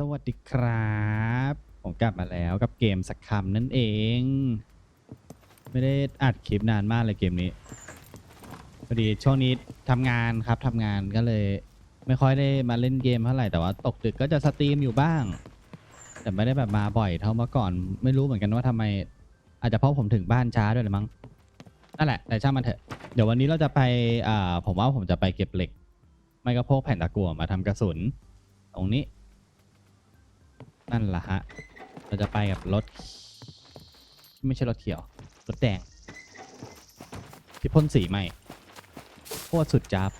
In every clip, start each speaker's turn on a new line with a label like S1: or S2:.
S1: สวัสดีครับ ผมกลับมาแล้วกับเกมสักคำนั่นเอง ไม่ได้อัดคลิปนานมากเลยเกมนี้พอดีช่วงนี้ทำงานครับทำงานก็เลย ไม่ค่อยได้มาเล่นเกมเท่าไหร่แต่ว่าตกดึกก็จะสตรีมอยู่บ้าง แต่ไม่ได้แบบมาบ่อยเท่าเมื่อก่อน ไม่รู้เหมือนกันว่าทำไม อาจจะเพราะผมถึงบ้านช้าด้วยหรือมั้งนั่นแหละแต่ช่างมันเถอะเดี๋ยววันนี้เราจะไปอ่าผมว่าผมจะไปเก็บเหล็ก ไม่ก็พกแผ่นตะกั่วมาทำกระสุน ตรงนี้ นั่นแหละฮะ เราจะไปกับรถ ไม่ใช่รถเขียว รถแดง ที่พ่นสีใหม่โคตรสุดจับ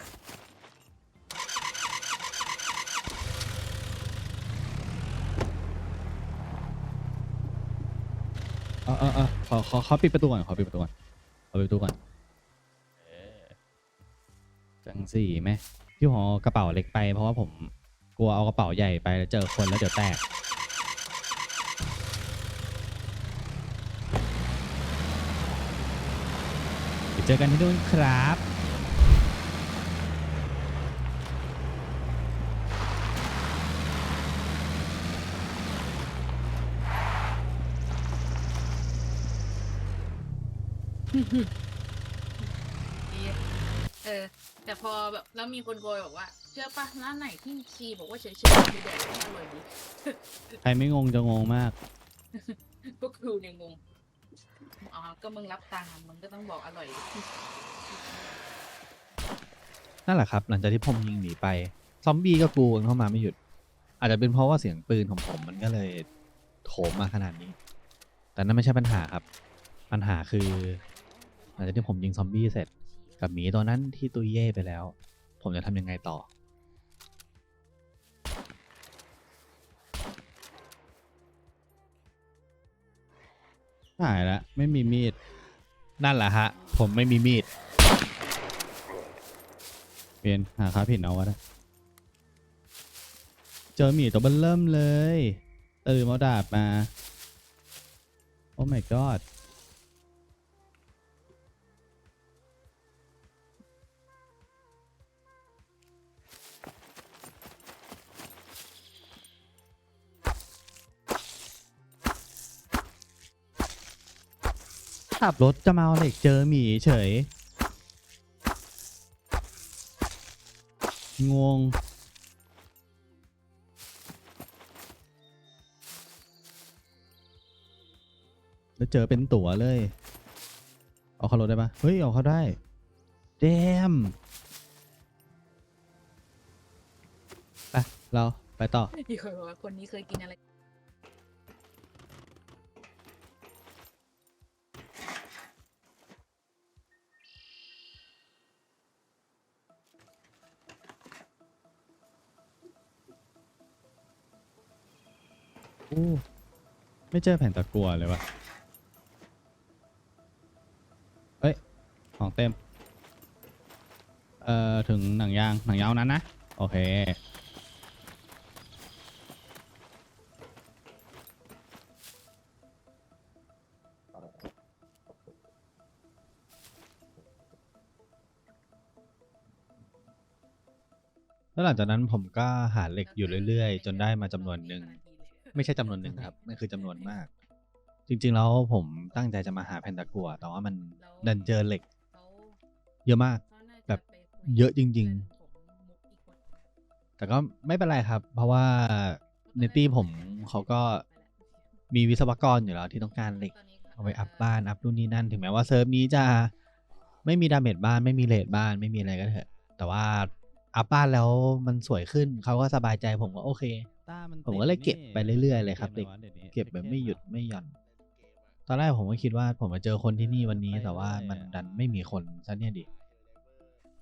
S1: เออเออเออขอขอขอปิดประตูก่อน ขอปิดประตูก่อน ขอปิดประตูก่อนจังสี่ไหมที่ผมเอกระเป๋าเล็กไปเพราะว่าผมกลัวเอากระเป๋าใหญ่ไปแล้วเจอคนแล้วเดี๋ยวแตก เดี๋ยวเจอกันที่นู่นครับ
S2: ดีเออ แต่พอแบบแล้วมีคนโกยบอกว่า เชื่อปะร้านไหนที่ชีบอกว่าเฉยๆคือแดกไม่อร่อยดี
S1: ใครไม่งงจะงงมาก
S2: พวกครูเนี่ยงง อ๋อ ก็มึงรับตังค์มึงก็ต้องบอกอร่อย
S3: นั่นแหละครับ หลังจากที่ผมยิงหนีไป ซอมบี้ก็กรูกันเข้ามาไม่หยุด อาจจะเป็นเพราะว่าเสียงปืนของผมมันก็เลยโถมมาขนาดนี้ แต่นั่นไม่ใช่ปัญหาครับ ปัญหาคือ หลังจากที่ผมยิงซอมบี้เสร็จ กับหมีตัวนั้นที่ตุยเย่ไปแล้ว ผมจะทำยังไงต่อ
S1: หายละไม่มีมีด
S3: นั่นแหละฮะ ผมไม่มีมีด
S1: เปลี่ยนหาค้าผิดเอาวะนะเจอหมีตัวเบิ้ลเริ่มเลย ตื่นมาดาบมา โอ้ my god ขับรถจะมาเอาเหล็กเจอหมีเฉย งง แล้วเจอเป็นตั๋วเลย เอาเข้ารถได้ปะเฮ้ย เอาเข้าได้เดมไปเราไปต่อ
S2: อยู่ว่าคนนี้เคยกินอะไร
S1: อู้ไม่เจอแผ่นตะกัวเลยวะเอ้ย ของเต็ม เอ่อ ถึงหนังยาง หนังยางนั้นนะ โอเค
S3: แล้วหลังจากนั้นผมก็หาเหล็กอยู่เรื่อยๆ จนได้มาจำนวนหนึ่ง ไม่ใช่จำนวนหนึ่งครับมันคือจำนวนมาก จริง ๆ แล้วผมตั้งใจจะมาหาแผ่นตะกั่วแต่ว่ามันดันเจอเหล็ก เยอะมาก แบบเยอะจริงแต่ก็ไม่เป็นไรครับ เพราะว่าในตี้ผมเขาก็มีวิศวกรอยู่แล้วที่ต้องการเหล็ก เอาไปอัพบ้าน อัพนู่นนี่นั่น ถึงแม้ว่าเซิร์ฟนี้จะไม่มีดาเมจบ้านไม่มีเลทบ้านไม่มีอะไรก็เถอะ แต่ว่าอัพบ้านแล้วมันสวยขึ้นเขาก็สบายใจผมก็โอเค
S1: ต้ามัน
S3: ผมก็เลยเก็บไปเรื่อยๆเลยครับ
S1: เด็
S3: เด็กเก็บแบบไม่หยุดไม่หย่อน ตอนแรกผมก็คิดว่าผมมาเจอคนที่นี่วันนี้ แต่ว่ามันดันไม่มีคนซะเนี่ยดิ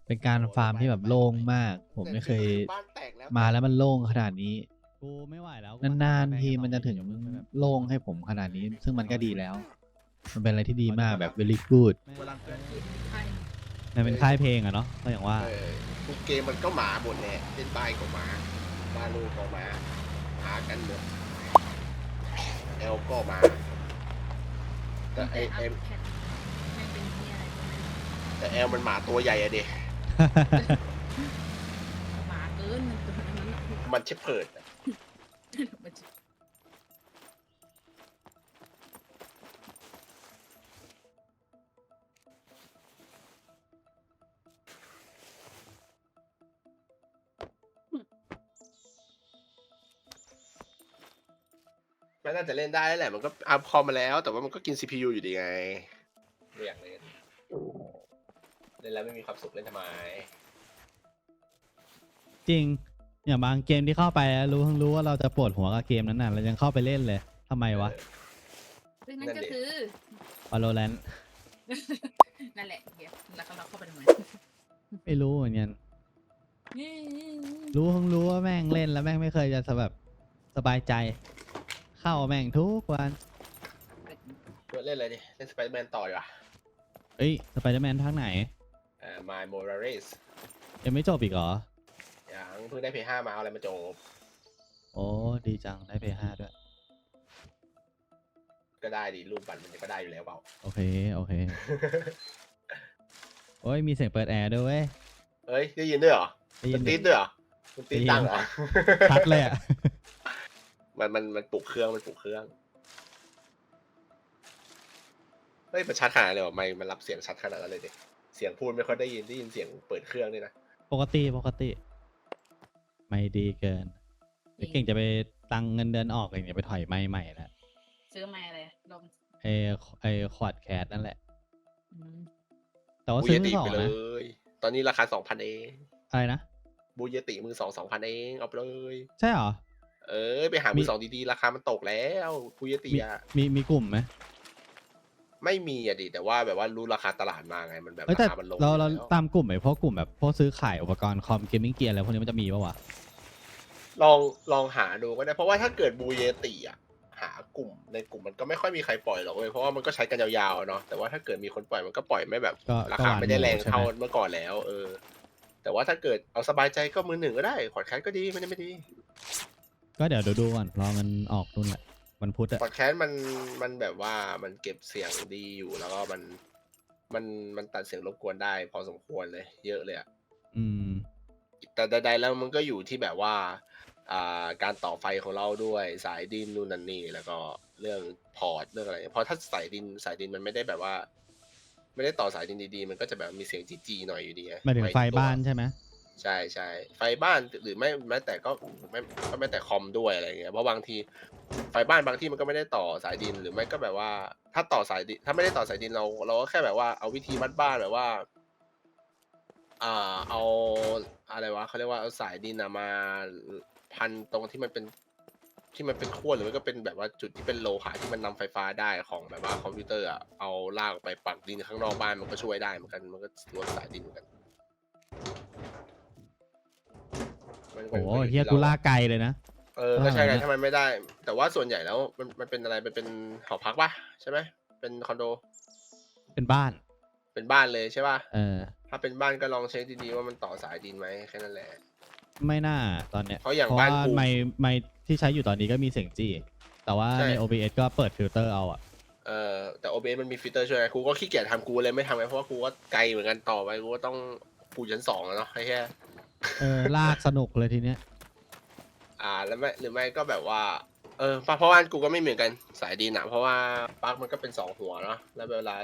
S3: เป็นการฟาร์มที่แบบโล่งมาก ผมไม่เคย
S4: บ้านแตกแล้ว
S3: มาแล้วมันโล่งขนาดนี้
S1: กูไม่ไหวแล้ว
S3: นานๆทีมันจะถึงโล่งให้ผมขนาดนี้ ซึ่งมันก็ดีแล้ว มันเป็นอะไรที่ดีมากแบบ very good
S4: เวลาเกิด
S1: มันเป็นค่ายเพลงอะเนาะก็อย่างว่า
S4: เออทุกเกมมันก็หมาหมดแหละเล่นใต้ก็หมา บาลูก็หมา หากันหมดแอลก็หมา แต่ไอไอ
S2: ไม่เป็นที่อะไรก็ไม่รู้
S4: แต่แอลมันหมาตัวใหญ่อะเด็
S2: หมาเกินมันตัวนั้นน่ะ
S4: มันเชฟเพิร์ดอะ มันน่าจะเล่นได้แหละ มันก็อัพคอมมาแล้ว แต่ว่ามันก็กิน CPU อยู่ดีไงไม่อยากเล่น เล่นแล้วไม่มีความสุขเล่นทำไม
S1: จริง อย่างบางเกมที่เข้าไปแล้วรู้ทั้งรู้ว่าเราจะปวดหัวกับเกมนั้นน่ะเรายังเข้าไปเล่นเลยทำไมวะ
S2: ซึ่งนั่นก็คือ
S1: Valorant
S2: นั่นแหละเดี๋ยวแล้วเราเข้าไปทำไม
S1: ไม่รู้เหมือนกันรู้ทั้งรู้ว่าแม่งเล่นแล้วแม่งไม่เคยจะแบบสบายใจ เข้าแม่งทุกวัน
S4: เพื่อเล่นอะไรดิ เล่นสไปเดอร์แมนต่อดีกว่า
S1: เอ้ยสไปเดอร์แมนภาคไหน
S4: เอ่อ My Morales
S1: ยังไม่จบอีกเหรอ
S4: อย่างเพิ่งได้ P5 มาเอาอะไรมาจบ
S1: โอ้ดีจังได้เพย์ห้าด้วย
S4: ก็ได้ดิรูปบัตรมันก็ได้อยู่แล้วเปล่า
S1: โอเค โอเค โอ้ยมีเสียงเปิดแอร์ด้วยเว้ย
S4: เอ้ย ได้ยินด้วยเหรอ
S1: ได้ยิ
S4: มันนติด
S1: ดิ
S4: ด้วยเหรอมันติด
S1: ได้ยิน
S4: ดังเหรอ
S1: ชัดเลยอะ
S4: มันมันมันปลุกเครื่องมันปลุกเครื่องเฮ้ยมันชัดขนาดนั้นเลยเหรอไม่มันรับเสียงชัดขนาดนั้นเลยดิเสียงพูดไม่ค่อยได้ยินได้ยินเสียงเปิดเครื่องด้วยนะ
S1: ปกติปกติ ไม่ดีเกินไอ้เก่งจะไปตังเงินเดือนออกเองอย่าไปถอยไม่ใหม่ละ
S2: ซื้อมาอะไรลอง
S1: ไอ้ไอ้คอร์ดแคสนั่นแหละ
S2: อืม
S1: แต่ว่า
S4: บู
S1: ซื้
S4: เย
S1: อมื
S4: ติ
S1: อสอง
S4: ไปเล
S1: นะ
S4: ย ตอนนี้ราคาสองพันเอง
S1: อะไรนะ
S4: บูเยติมือสองสองพันเองเอาไปเลย
S1: ใช่เหรอ
S4: เออไปหามื
S1: มี
S4: อสองดีๆราคามันตกแล้วบูเยติ
S1: มี
S4: อะ
S1: มีมีกลุ่มไหม
S4: ไม่มีอะดิแต่ว่าแบบว่ารู้ราคาตลาดมาไงมันแบบ
S1: เอ้ย
S4: รา
S1: แต่
S4: คามันลง
S1: เรา
S4: อยู่
S1: เรา
S4: แล้ว
S1: ตามกลุ่มไหมพวกกลุ่มแบบพวกซื้อขายอุปกรณ์คอมเกมมิ่งเกียร์อะไรพวกนี้มันจะมีปะวะ
S4: ลองลองหาดูก็ได้เพราะว่าถ้าเกิดบูเยติอะหากลุ่มในกลุ่มมันก็ไม่ค่อยมีใครปล่อยหรอกเว้ยเพราะว่ามันก็ใช้กันยาวๆอะเนาะแต่ว่าถ้าเกิดมีคนปล่อยมันก็ปล่อยไม่แบบ
S1: ก็
S4: รา
S1: ก็
S4: คา
S1: หวาน
S4: ไม่ได้แรง
S1: หใช่ห
S4: เท่าเมื่อก่อนแล้ว เออ แต่ว่าถ้าเกิดเอาสบายใจก็มือหนึ่งก็ได้ขอดแคสก็ดีไม่ได้ไม่ดี
S1: ก็เดี๋ยวเดี๋ยวดูก่อนรอมันออกนู่นแหละวันพุธอะ
S4: พอดแคสต์มันมันแบบว่ามันเก็บเสียงดีอยู่แล้วก็มันมันมันตัดเสียงรบกวนได้ พอสมควรเลย เยอะเลยอะ
S1: อืม
S4: แต่ใดๆแล้วมันก็อยู่ที่แบบว่า อ่าการต่อไฟของเราด้วยสายดินนู่นนั่นนี่แล้วก็เรื่องพอร์ตเรื่องอะไรเพราะถ้าสายดินสายดินมันไม่ได้แบบว่า ไม่ได้ต่อสายดินดีๆ มันก็จะแบบมีเสียงจีๆหน่อยอยู่ดีง
S1: หมายถึงไฟ
S4: ตัว
S1: บ้านใช่ไหม
S4: ใช่ใช่ไฟบ้านหรือไม่แม้แต่ก็ไม่ก็ไม่แต่คอมด้วยอะไรเงี้ยเพราะบางทีไฟบ้านบางที่มันก็ไม่ได้ต่อสายดินหรือไม่ก็แบบว่า ถ้าต่อสายดินถ้าไม่ได้ต่อสายดินเราเราก็แค่แบบว่าเอาวิธีบ้านแบบว่าอ่าเอาอะไรวะเขาเรียกว่าเอาสายดินมาพันตรงที่มันเป็นที่มันเป็นขั้วหรือไม่ก็เป็นแบบว่าจุดที่เป็นโลหะที่มันนำไฟฟ้าได้ของแบบว่าคอมพิวเตอร์อะเอาลากไปปักดินข้างนอกบ้านมันก็ช่วยได้เหมือนกันมันก็รวมสายดินเหมือนกัน มัน
S1: โอ้โห
S4: มัน
S1: เฮียกูล่ากไกลเลยนะ
S4: เออก็ใช่ไง
S1: อ่า
S4: ถ้ามันไม่ได้ แต่ว่าส่วนใหญ่แล้วมันมันเป็นอะไรมันเป็นหอพักปะใช่ไหมเป็นคอนโด
S1: เป็นบ้าน
S4: เป็นบ้านเลยใช่ป่ะ
S1: เออ
S4: ถ้าเป็นบ้านก็ลองเช็คดีๆว่ามันต่อสายดินไหมแค่นั้นแหละ
S1: ไม่น่าตอนเนี้ย
S4: เพราะอย่าง
S1: เพราะ
S4: บ้าน
S1: ว่า
S4: กู
S1: ไม่ไม่ที่ใช้อยู่ตอนนี้ก็มีเสียงจี้ แต่ว่า
S4: ใช่
S1: ใน OBS ก็เปิดฟิลเตอร์เอาอะ
S4: เออแต่ OBS มันมีฟิลเตอร์ช่วยไงกูก็ขี้เกียจทำกูเลยไม่ทำไงเพราะว่ากูก็ไกลเหมือนกันต่อไปกูก็ต้องกูชั้นสองอะเนาะไอ้แค่
S1: เออลากสนุกเลยทีเนี้ย
S4: อ่าแล้วไม่หรือไม่ก็แบบว่า เออเพราะว่ากูก็ไม่เหมือนกันสายดินอะเพราะว่าปลั๊กมันก็เป็นสองหัวเนาะแล้วเวลา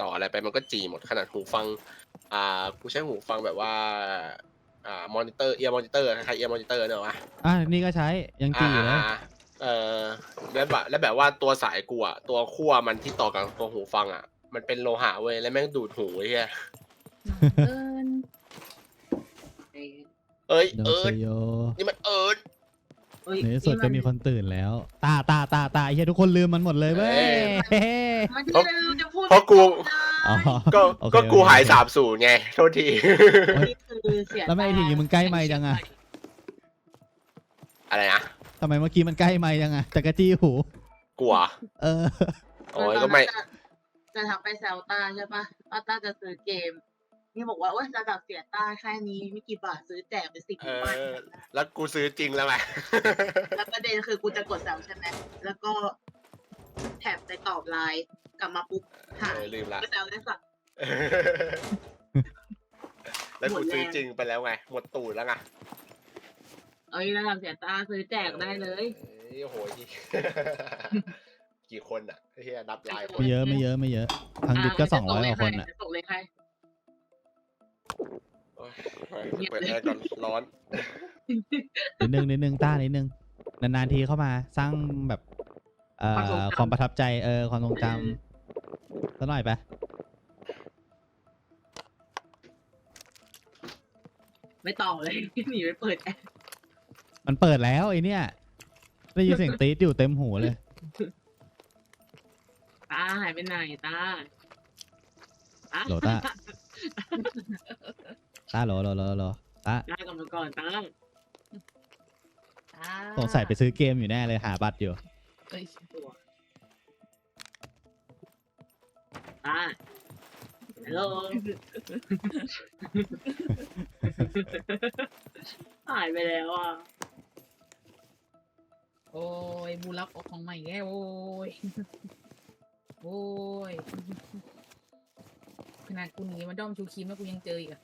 S4: ต่ออะไรไปมันก็จีหมดขนาดหูฟัง อ่ากูใช้หูฟังแบบว่า อ่ามอนิเตอร์เอียร์มอนิเตอร์คล้ายเอียร์มอนิเตอร์เนอะวะ
S1: อะนี่ก็ใช้ยังจี้อยู่เลย
S4: อ่าเออแล้วแบบแล้วแบบว่าตัวสายกูอะตัวขั้วมันที่ต่อกับตัวหูฟังอะมันเป็นโลหะเว้ยแล้วแม่งดูดหูไอ้เหี้ย
S2: เอิญ
S4: เอ้ย
S1: โด
S4: เอิ
S1: เซ
S4: ร์ด
S1: โย
S4: นี่มันเอิร์ด
S1: ในที่สุดก็มีคนตื่นแล้ว ตาตาตาตาไอ้เฮียทุกคนลืมมันหมดเลยเว้ย
S2: มันที่เราจะพูด
S4: เพราะกู
S1: อ๋อ
S4: ก็
S1: โอเค
S4: ก็กู
S1: โอเค
S4: หายสาบสูญไง โทษที
S2: นี่คือเสีย
S1: แล้วไม่ไอ้ทีนี้มึงใกล้ไมค์จังอะ
S4: อะไรนะ
S1: ทำไมเมื่อกี้มันใกล้ไม่ยังอะจักรจี้หู
S4: กลัว
S1: เออ
S4: โอ้ยก็ไม่
S5: จะจะทักไปแซวต้าใช่ปะว่าต้าจะซื้อเกม นี่บอกว่าโอ้ยระดับเสียต้าแค่นี้ไม่กี่บาทซื้อแจกไปสิบ
S4: เอ
S5: ใบ
S4: อแล้วกูซื้อจริงแล้วไง
S5: แล้วประเด็นคือกูจะกดแซวใช่ไหมแล้วก็แถบไปตอบไลน์กลับมาปุ๊บหา
S4: เอยอลืมละ
S5: ก็แซวได้สัก
S4: แล้วกู
S5: หมดแรง
S4: ซื้อจริงไปแล้วไง หมดตูดแล้วไง
S5: เอ้ยระดับเสียต้าซื้อแจกได้เลย
S4: เอ้ยโอ้โหกี่กี่คนอะไอ้เฮียนับลายค
S1: ไม่
S4: น
S1: เยอะไม่เยอะไม่เยอะ ทางดิสก็สองร้อยกว่าคนอะ
S5: จะส่งเลยใคร
S4: โอ้ย เปิดแอร์ก่อนร้อน
S1: นิดนึงนิดนึงต้านิดนึงนานๆทีเข้ามาสร้างแบบเอ่อความประทับใจเออความทรงจำสักหน่อยไป
S5: ไม่ต่อเลย หนีไปเปิดแอร์
S1: มันเปิดแล้วไอเนี่ยได้ยินเสียงตีดอยู่เต็มหูเลย
S5: ตาหายไปไหนตาตา
S1: โหลต้า ตาโหลโหลโหลโหลตา
S5: ตากลับมาก่อนตา
S2: อ่า
S1: สงสัยไปซื้อเกมอยู่แน่เลยหาบัตรอยู่
S2: เอ้ย
S5: ตัวตาฮัลโหลหายไปแล้วอะ
S2: โอ้ยบูรับออกของใหม่แกโอ้ย โอ้ย ขนาดกูหนีมาด้อมชูครีมแล้วกูยังเจออีกอะ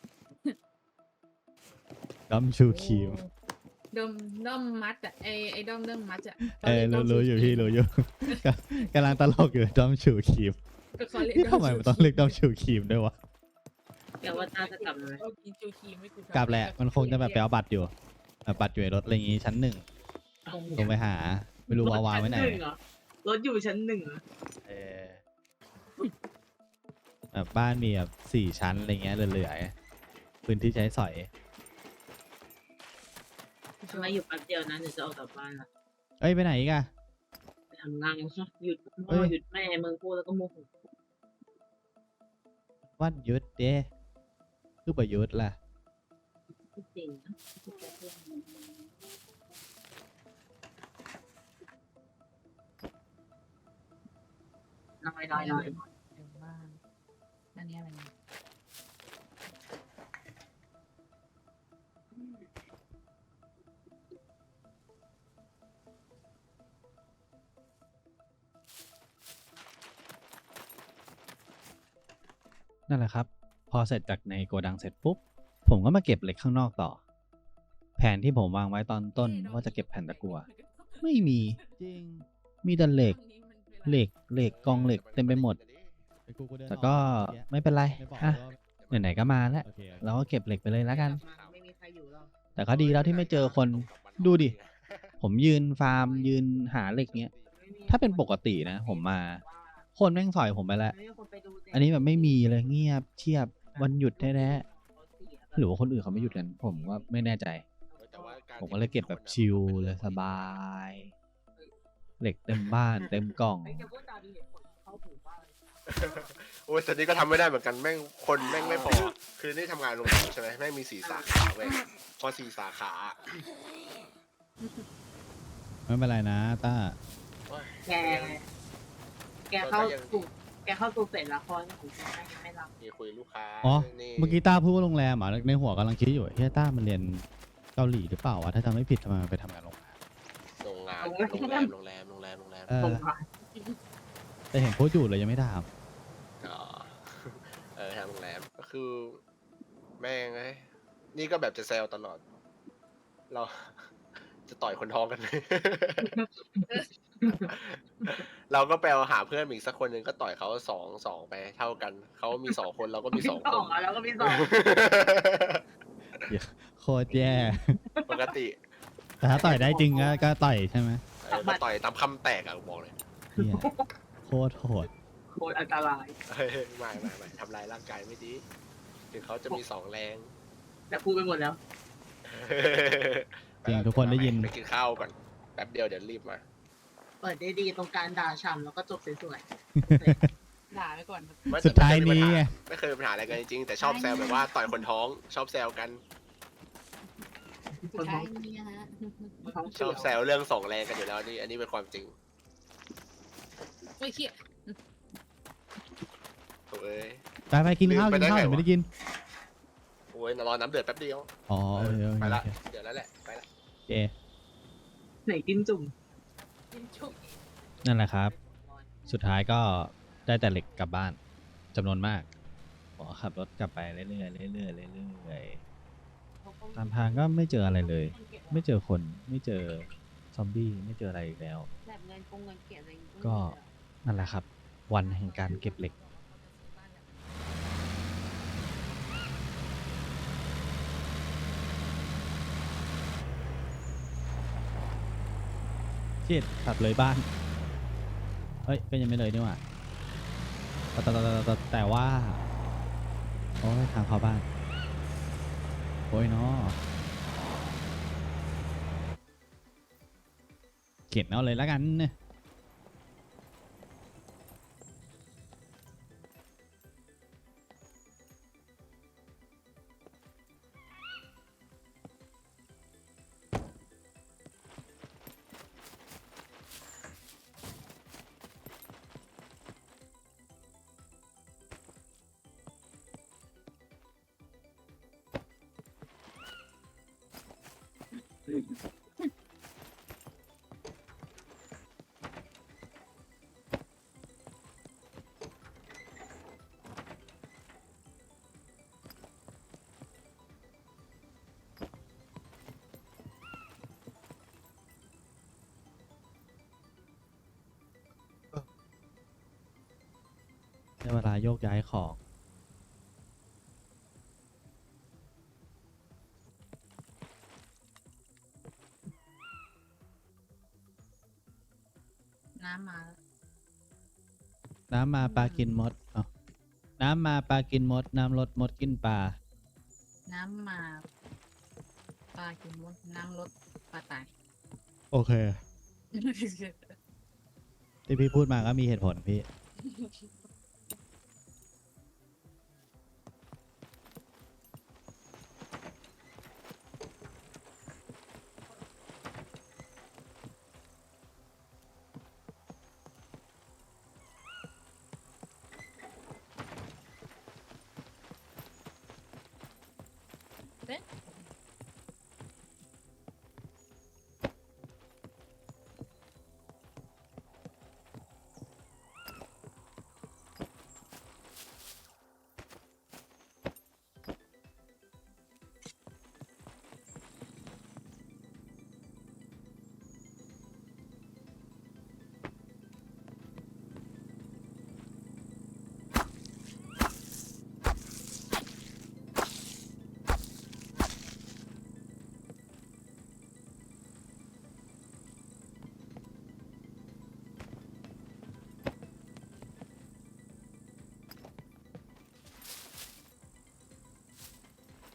S1: ด้อมชูครีม
S2: โอ้ด้อมด้อมมัดอะไอไอด้อมเรื่องมัดอะ
S1: เออรู้รู้อยู่พี่รู้อยู่กำกำลังตลกอยู่ด้อมชูครีม
S2: ก็เขาเรียก
S1: นี่ทำไมมันต้องเรียกด้อมชูครีมด้วยวะ
S5: เดี๋ยวว่าตาจะกลับมาไหม
S2: เอากินชูครีมให้กูทำ
S1: กลับแหละมันคงจะแบบไปเอาบัตรอยู่แบบบัตรอยู่ในรถอะไรอย่างงี้ชั้นหนึ่งลงไปหา ไม่รู้ว่าวางไว้ไหน
S5: รถชั้งเรอรถอยู่ชั้นหนึ่งเหรอ
S1: เออ แบบบ้านมีแบบสี่ชั้นอะไรเงี้ยเหลือๆพื้นที่ใช้สอย
S5: ทำไมอยู่แป๊บเดียวนะเดี๋ยวจะออกจากบ้านละ
S1: เอ้ยไปไหนอีกอะ
S5: ไปทำงานค่ะหยุด
S1: เอ้
S5: พ่อยหยุดแม่มึงพูดแล้วก็โมโห
S1: วันหยุดเด้คือประยุทธ์ล่ะ
S5: จริงนะน้อยน้อยน้อย
S2: เดี๋ยวบ้าน อันนี้อะไรเนี่ย
S3: นั่นแหละครับ พอเสร็จจากในโกดังเสร็จปุ๊บ ผมก็มาเก็บเหล็กข้างนอกต่อ แผนที่ผมวางไว้ตอนต้นว่าจะเก็บแผ่นตะกั่วไม่มี
S1: จริง
S3: มีแต่เหล็ก เหล็ก เหล็กกองเหล็กเต็มไปหมด แต่ก็ไม่เป็นไรอะไหนๆก็มาแล้ว
S1: โอเค
S3: เราก็เก็บเหล็กไปเลยแล้วกัน
S5: ไม่มีใครอยู่หรอก
S3: แต่ก็ดีแล้วที่ไม่เจอคนดูดิ ผมยืนฟาร์มยืนหาเหล็กเนี้ย ถ้าเป็นปกตินะ ผมมา คนแม่งสอยผมไปแล้ว
S5: ไม่มีคนไปดูเด็ก
S3: อันนี้แบบไม่มีเลยเงียบเชียบวันหยุดแท้ๆหรือว่าคนอื่นเขาไม่หยุดกันผมก็ไม่แน่ใจ
S4: แต่ว่าาร
S3: ผมก็เลยเก็บแบบชิลเลยสบาย เหล็กเต็มบ้านเต็มกล่อง
S4: โอ้ยตอนนี้ก็ทำไม่ได้เหมือนกันแม่งคนแม่งไม่พอ คือนี่ทำงานโรงแรมใช่ไหมแม่งมีสี่สาขาเว้ยพอสี่สาขา
S1: ไม่เป็นไรนะต้า
S4: โอ้ย
S5: แก แกเข้าสู่แกเข้าสู่เสร็จแล้วคอยของแกไม่รับ
S4: มีคุยลูกค้า
S1: อ๋อ
S4: นี่
S1: เมื่อกี้ต้าพูดว่าโรงแรมอะในหัวกำลังคิดอยู่เฮ้ยต้ามันเรียนเกาหลีหรือเปล่าวะถ้าจำไม่ผิดทำไมมันไปทำงานโรงแรม
S4: โรงงานโรงแรมโรงแรมโรงแรมโรงแรม
S1: เอ
S5: ตร
S1: อง
S5: มา
S1: แต่เห็นพูดอยู่เลยยังไม่ถาม
S4: อ๋อเออทำโรงแรมก็คือ แม่งไงนี่ก็แบบจะแซวตลอด เรา จะต่อยคนท้องกันเราก็ไปเอาหาเพื่อนอีกสักคนหนึ่งก็ต่อยเขาสองสองไปเท่ากัน เขามีสองคนเราก็มีสอง
S5: ส
S4: ค
S5: อนงอะแล้วก็มีสอง
S1: โคตรแย่
S4: ปกติ
S1: แต่ถ้าต่อยได้จริงก็ก็ต่อยใช่ไหม
S4: เออก็ต่อยตามคำแตกอะบอกเลย
S1: เหี้ยโคตรโหด
S5: โคตรอันตราย
S4: เฮ้ยไม่ไม่ไม่ทำลายร่างกายไม่ดี ถึงเขาจะมีสองแรง
S5: แต่พูดไปหมดแล้ว
S1: จริงทุกคนได้ยิน
S4: ไปกินข้าวก่อนแป๊บเดียวเดี๋ยวรีบมา
S5: เปิดได้ดีตรงการด่าฉ่ำแล้วก็จบสวย
S2: ด่าไปก่อนครับ
S4: ไม่
S1: สุดท้ายนี้ไง
S4: ไม่เคยมีปัญหาอะไรกันจริงๆแต่ชอบแซวแบบว่าต่อยคนท้องชอบแซวกัน
S5: ๆ
S2: สุดท้ายนี้นะฮะ
S5: ท้อง
S4: ช
S5: เสี
S4: อยบแซวเรื่องสองแรงกันอยู่แล้วนี่อันนี้เป็นความจริง
S2: โอ้ยเขี้ย
S4: โถ่ เอ้ย
S1: ไปไปกินข้าว
S4: ลื
S1: กิ
S4: ม
S1: น
S4: ไปได้
S1: ข้าว
S4: ไง
S1: เดี๋ยว
S4: วะ
S1: ไม่ได้กิน
S4: โอ้ยรอน้ำเดือดแป๊บเดียว
S1: อ๋อโอเคโอเค
S4: ไปละ
S1: โอเค
S4: เดี๋ยวแล้วแหละ ไปละ
S1: โอเค
S5: ไหนจิ้มจุ่ม
S2: กินชุบ
S3: นั่นแหละครับ สุดท้ายก็ได้แต่เหล็กกลับบ้านจำนวนมากผมก็ขับรถกลับไปเรื่อยๆเรื่อยๆเรื่อยๆตามทางก็ไม่เจออะไรเลย ไม่เจอคนไม่เจอซอมบี้ไม่เจออะไรอีกแล้ว
S5: แบบเงินกงเงินเกียรอะไรอย่างงี้
S3: ก็ นั่นแหละครับ วันแห่งการเก็บเหล็ก
S1: ชิดขับเลยบ้าน เฮ้ย ก็ยังไม่เลยนี่หว่าแต่แต่แต่แต่แต่ว่า โอ้ยทางเข้าบ้าน โอ้ยเนาะเก็บเอาเลยแล้วกันเนี่ย ได้เวลาโยกย้ายของ
S2: น้ำมาแล้ว
S1: น้ำมาปลากินมดเอ้าน้ำมาปลากินมด น้ำลดมดกินปลา
S2: น้ำมาปลากินมดน้ำลดปลาตาย
S1: โอเค ที่พี่พูดมาก็มีเหตุผลพี่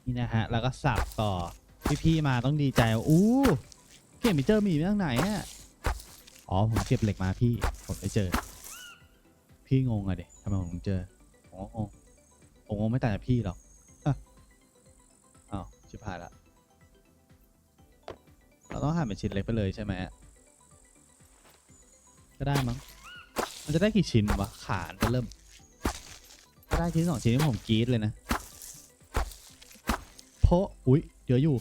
S1: นี่นะฮะ แล้วก็สับต่อ พี่ๆมาต้องดีใจว่าอู้เก็บมิเจอร์มีมาตั้งไหนอะอ๋อ ผมเก็บเหล็กมาพี่ ผมไปเจอ พี่งงอะเด็ทำไมผมถึงเจอผมก็งงผมงงไม่ต่างจากพี่หรอกอ้าวชิบหายละ เราต้องหั่นเป็นชิ้นเล็กไปเลยใช่ไหมก็ได้มั้ง มันจะได้กี่ชิ้นวะ ขานจะเริ่มถ้าได้ชิ้นสองชิ้นนี่ผมกรี๊ดเลยนะ พราะอุ๊ยเดี๋ยวอยู่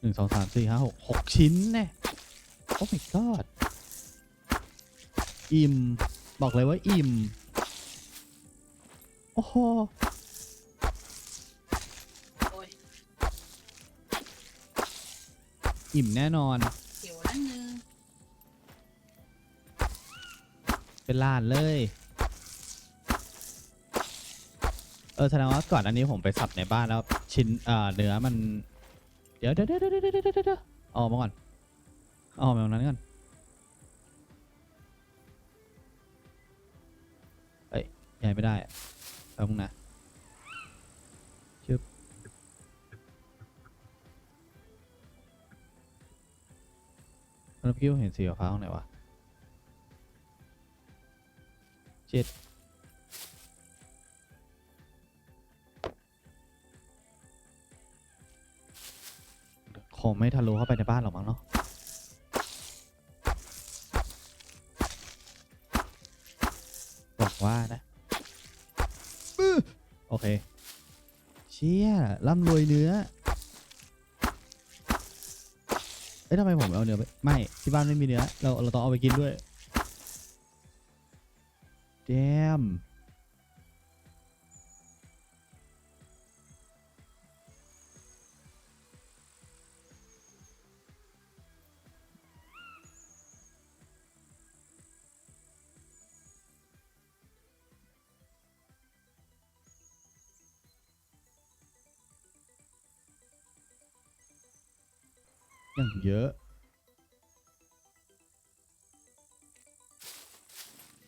S1: หนึ่งสองสามสี่ห้าหกหกชิ้นแน่โอ้ my god อิ่ม บอกเลยว่าอิ่ม โอ้โห
S2: โอ้ย
S1: อิ่มแน่นอน
S2: เขียวแล้วนึง
S1: เป็นล้านเลย เออแสดงว่าก่อนอันนี้ผมไปสับในบ้านแล้ว ชิ้นเอ่อเนื้อมัน เดี๋ยวเดี๋ยวเดี๋ยวเดี๋ยวเดี๋ยวเดี๋ยวออกมาก่อนออกมาตรงนั้นก่อนเอ้ยย้ายไม่ได้แป๊บนึงนะชึบแล้วพี่เห็นสีฟ้าตรงไหนวะเจ็ด งไม่ทะลุเข้าไปในบ้านหรอกมั้งเนาะหวังว่านะโอเค เชี่ยร่ำรวยเนื้อ เอ้ยทำไมผมเอาเนื้อไป ไม่ ที่บ้านไม่มีเนื้อ เราเราต้องเอาไปกินด้วยแเยอะ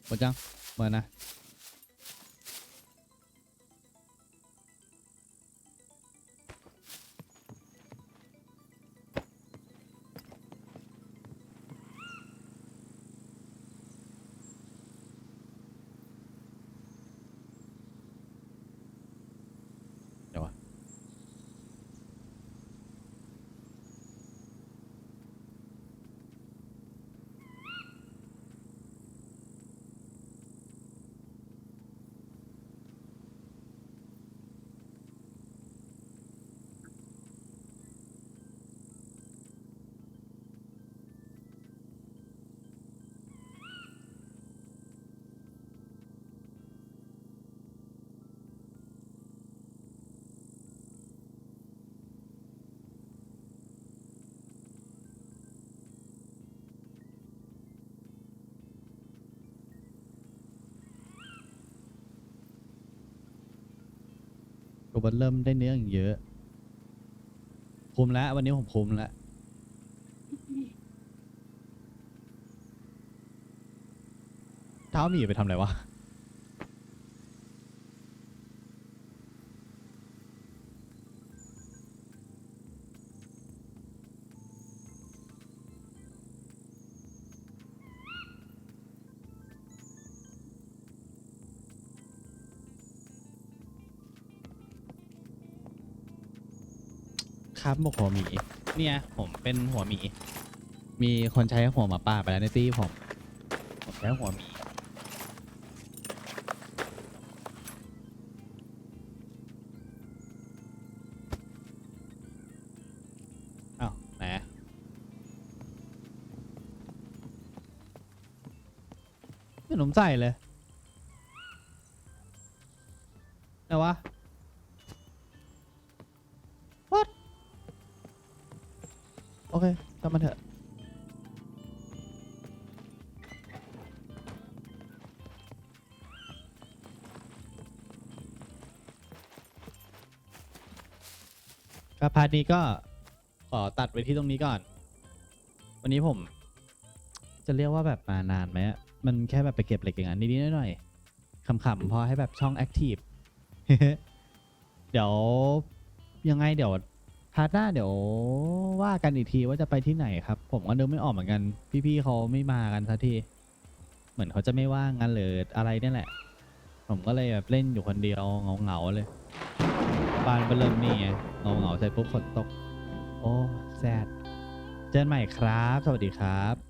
S1: มาจังมานะ วบันเริ่มได้เนื้ออย่างเยอะ คุมแล้ว วันนี้ผมคุมแล้ว เท้าหมีไปทำอะไรวะ ครับหมกหัวหมีเนี่ย ผมเป็นหัวหมี มีคนใช้หัวหมาป่าไปแล้วในตี้ผม ผมใช้หัวหมี อ้าวไหนอะไม่หนุ่มใส่เลย ครับพาร์ทนี้ก็ขอตัดไว้ที่ตรงนี้ก่อน วันนี้ผม จะเรียกว่าแบบมานานไหมอะมันแค่แบบไปเก็บเหล็กอย่างนั้นนิดๆหน่อยๆขำๆพอให้แบบช่องแอคทีฟ เดี๋ยวยังไงเดี๋ยวพาร์ทหน้าเดี๋ยวว่ากันอีกทีว่าจะไปที่ไหนครับ ผมก็นึกไม่ออกเหมือนกัน พี่ๆเขาไม่มากันสักทีเหมือนเขาจะไม่ว่างกันหรืออะไรเนี่ยแหละ ผมก็เลยแบบเล่นอยู่คนเดียวเหงาๆเลย บ้านก็เริ่มนี่ไงเงาเงาๆใส่ปุ๊บฝนตก โอ้แซดเจอกันใหม่ครับ สวัสดีครับ